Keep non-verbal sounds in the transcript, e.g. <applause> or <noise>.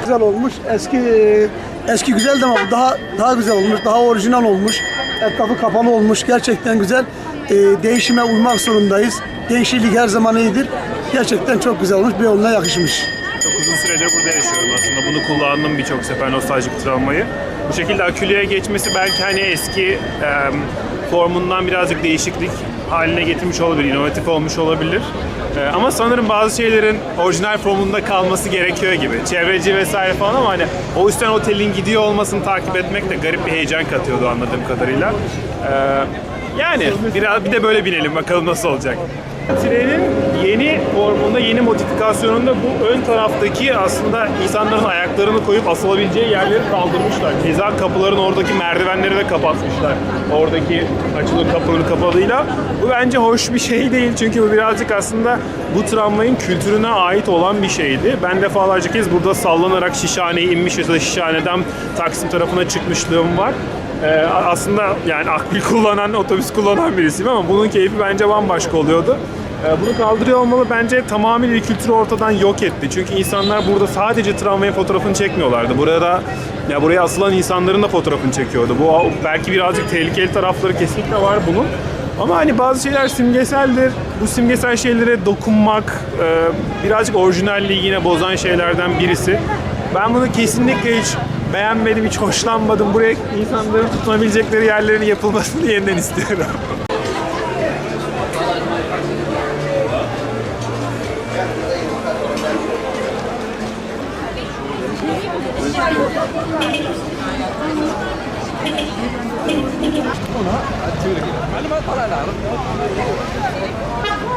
Güzel olmuş. Eski eski güzeldi ama bu daha daha güzel olmuş. Daha orijinal olmuş. Etrafı kapalı olmuş. Gerçekten güzel. Ee, değişime uymak zorundayız. Değişiklik her zaman iyidir. Gerçekten çok güzel olmuş. Bir yoluna yakışmış. Uzun süredir burada yaşıyorum aslında. Bunu kullandım birçok sefer nostaljik travmayı. Bu şekilde akülüye geçmesi belki hani eski e, formundan birazcık değişiklik haline getirmiş olabilir, inovatif olmuş olabilir. E, ama sanırım bazı şeylerin orijinal formunda kalması gerekiyor gibi. Çevreci vesaire falan ama hani o üstten otelin gidiyor olmasını takip etmek de garip bir heyecan katıyordu anladığım kadarıyla. E, yani biraz bir de böyle binelim bakalım nasıl olacak. Trenin formunda, yeni modifikasyonunda bu ön taraftaki aslında insanların ayaklarını koyup asılabileceği yerleri kaldırmışlar. Keza kapıların oradaki merdivenleri de kapatmışlar. Oradaki açılır kapıları kapalıyla. Bu bence hoş bir şey değil çünkü bu birazcık aslında bu tramvayın kültürüne ait olan bir şeydi. Ben defalarca kez burada sallanarak Şişhane'ye inmiş ya da Şişhane'den Taksim tarafına çıkmışlığım var. Ee, aslında yani akbil kullanan, otobüs kullanan birisiyim ama bunun keyfi bence bambaşka oluyordu. Ee, bunu kaldırıyor olmalı bence tamamıyla kültürü ortadan yok etti. Çünkü insanlar burada sadece tramvayın fotoğrafını çekmiyorlardı. Burada ya buraya asılan insanların da fotoğrafını çekiyordu. Bu belki birazcık tehlikeli tarafları kesinlikle var bunun. Ama hani bazı şeyler simgeseldir. Bu simgesel şeylere dokunmak e, birazcık orijinalliği yine bozan şeylerden birisi. Ben bunu kesinlikle hiç beğenmedim, hiç hoşlanmadım. Buraya insanların tutunabilecekleri yerlerin yapılmasını yeniden istiyorum. <laughs> なるほど。